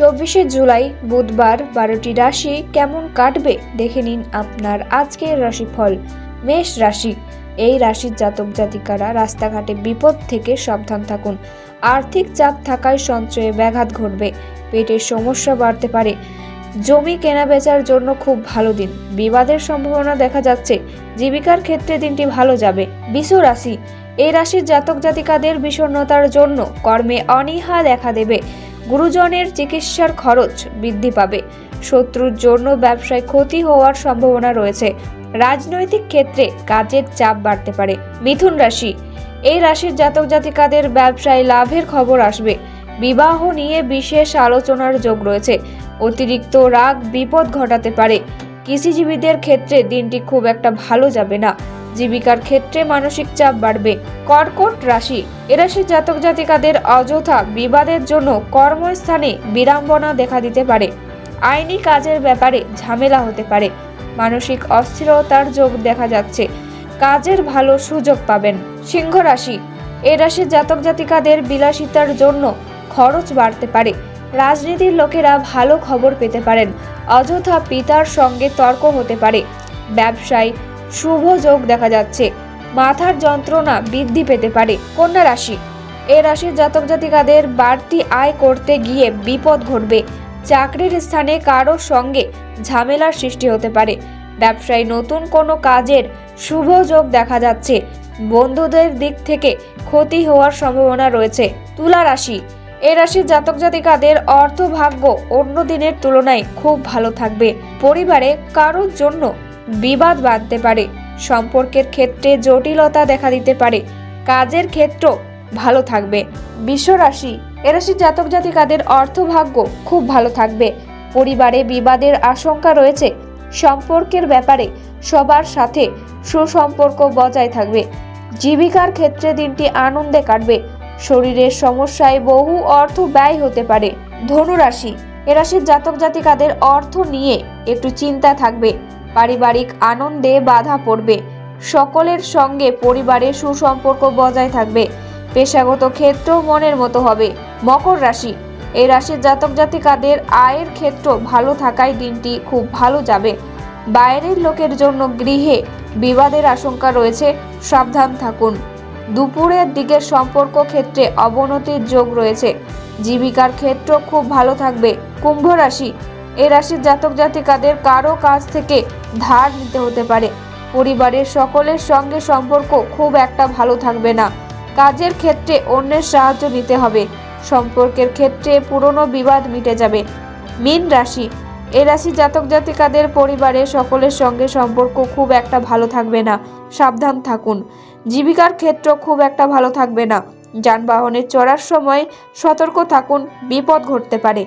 চব্বিশে জুলাই, বুধবার বারোটি রাশি কেমন কাটবে? দেখে নিন আপনার আজকের রাশিফল। মেষ রাশি, এই রাশির জাতক জাতিকারা রাস্তাঘাটে বিপদ থেকে সাবধান থাকুন। আর্থিক চাপ থাকায় সঞ্চয়ে ব্যাঘাত ঘটবে। পেটের সমস্যা বাড়তে পারে। জমি কেনা বেচার জন্য খুব ভালো দিন। বিবাদের সম্ভাবনা দেখা যাচ্ছে। জীবিকার ক্ষেত্রে দিনটি ভালো যাবে। বিষ রাশি, এই রাশির জাতক জাতিকাদের বিষণ্ণতার জন্য কর্মে অনীহা দেখা দেবে। গুরুজনের চিকিৎসার খরচ বৃদ্ধি পাবে। শত্রুর জন্য ব্যবসায় ক্ষতি হওয়ার সম্ভাবনা রয়েছে। রাজনৈতিক ক্ষেত্রে কাজের চাপ বাড়তে পারে। মিথুন রাশি। এই রাশির জাতক জাতিকাদের ব্যবসায় লাভের খবর আসবে। বিবাহ নিয়ে বিশেষ আলোচনার যোগ রয়েছে। অতিরিক্ত রাগ বিপদ ঘটাতে পারে। কৃষিজীবীদের ক্ষেত্রে দিনটি খুব একটা ভালো যাবে না। জীবিকার ক্ষেত্রে মানসিক চাপ বাড়বে। কর্কট রাশি এ রাশির জাতক জাতিকাদের অযথা বিবাদের জন্য কর্মস্থানে বিড়ম্বনা দেখা দিতে পারে। আইনি কাজের ব্যাপারে ঝামেলা হতে পারে। মানসিক অস্থিরতার যোগ দেখা যাচ্ছে। কাজের ভালো সুযোগ পাবেন। সিংহ রাশি এ রাশির জাতক জাতিকাদের বিলাসিতার জন্য খরচ বাড়তে পারে। রাজনীতির লোকেরা ভালো খবর পেতে পারেন। অযথা পিতার সঙ্গে তর্ক হতে পারে। ব্যবসায় শুভ যোগ দেখা যাচ্ছে। মাথার যন্ত্রণা বৃদ্ধি পেতে পারে কন্যা রাশি। এ রাশির জাতক জাতিকাদের বাড়তি আয় করতে গিয়ে বিপদ ঘটবে। চাকরির স্থানে কারও সঙ্গে ঝামেলার সৃষ্টি হতে পারে। ব্যবসায় নতুন কোনো কাজের শুভ যোগ দেখা যাচ্ছে। বন্ধুদের দিক থেকে ক্ষতি হওয়ার সম্ভাবনা রয়েছে তুলা রাশি। এ রাশির জাতক জাতিকাদের অর্থভাগ্য অন্য দিনের তুলনায় খুব ভালো থাকবে। পরিবারে কারোর জন্য বিবাদ বাঁধতে পারে। সম্পর্কের ক্ষেত্রে জটিলতা দেখা দিতে পারে। কাজের ক্ষেত্র ভালো থাকবে। বিশ্ব রাশি এরাশির জাতক জাতিকাদের অর্থভাগ্য খুব ভালো থাকবে। পরিবারে বিবাদের আশঙ্কা রয়েছে। সম্পর্কের ব্যাপারে সবার সাথে সুসম্পর্ক বজায় থাকবে। জীবিকার ক্ষেত্রে দিনটি আনন্দে কাটবে। শরীরের সমস্যায় বহু অর্থ ব্যয় হতে পারে। ধনুরাশি এরাশির জাতক জাতিকাদের অর্থ নিয়ে একটু চিন্তা থাকবে। পারিবারিক আনন্দে বাধা পড়বে। সকলের সঙ্গে পরিবারের সুসম্পর্ক বজায় থাকবে। পেশাগত ক্ষেত্র মনের মতো হবে। মকর রাশি। এই রাশির জাতক জাতিকাদের আয়ের ক্ষেত্র ভালো থাকায় দিনটি খুব ভালো যাবে। বাইরের লোকের জন্য গৃহে বিবাদের আশঙ্কা রয়েছে। সাবধান থাকুন। দুপুরের দিকের সম্পর্ক ক্ষেত্রে অবনতির যোগ রয়েছে। জীবিকার ক্ষেত্র খুব ভালো থাকবে। কুম্ভ রাশি। এ রাশির জাতক জাতিকাদের কারও কাছ থেকে ধার নিতে হতে পারে। পরিবারের সকলের সঙ্গে সম্পর্ক খুব একটা ভালো থাকবে না। কাজের ক্ষেত্রে অন্যের সাহায্য নিতে হবে। সম্পর্কের ক্ষেত্রে পুরনো বিবাদ মিটে যাবে। মীন রাশি। এ রাশি জাতক জাতিকাদের পরিবারের সকলের সঙ্গে সম্পর্ক খুব একটা ভালো থাকবে না। সাবধান থাকুন। জীবিকার ক্ষেত্র খুব একটা ভালো থাকবে না। যানবাহনে চড়ার সময় সতর্ক থাকুন। বিপদ ঘটতে পারে।